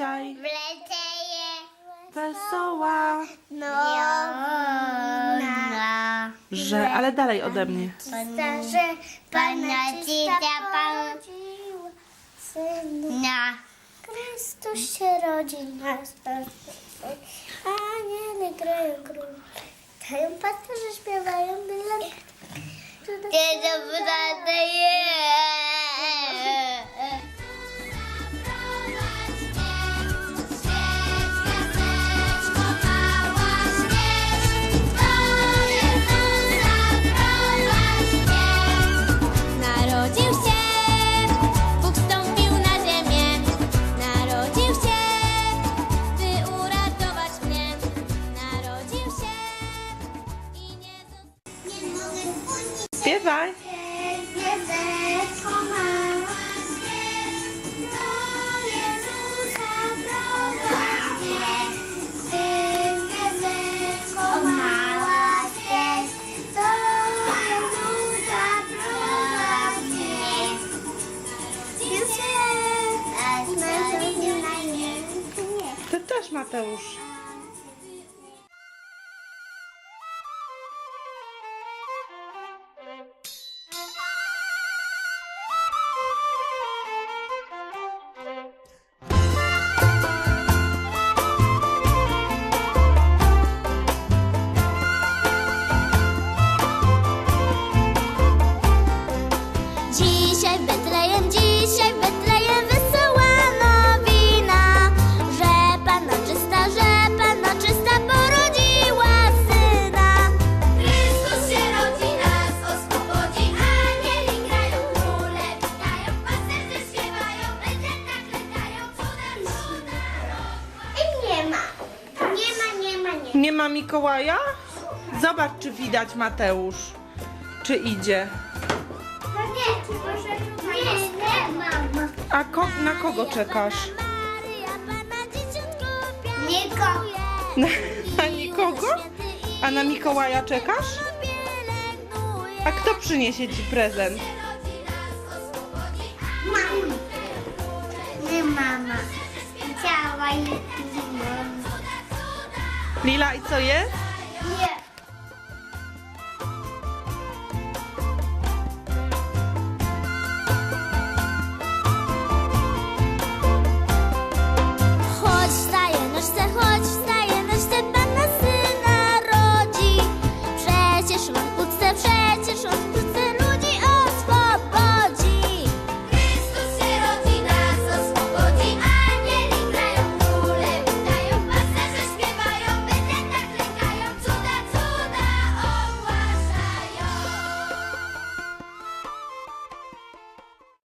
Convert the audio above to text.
dzisiaj wlecieje. wesoła, No, na. że, ale dalej ode mnie. Starzy Pana Cita Pan na. Chrystus się rodzi nas. Aniele grają grób. Tają pasterze śpiewają byle. Kiedy wydaje. Niebie. Ty też, Mateusz. Nie ma, Mikołaja? Zobacz, czy widać Mateusz. Czy idzie. No nie, może nie, nie mama. A ko na kogo czekasz? Nikogo. Na, na nikogo? A na Mikołaja czekasz? A kto przyniesie ci prezent? Mama. Nie mama. Ciała i mama. Lila, i co jest? Nie.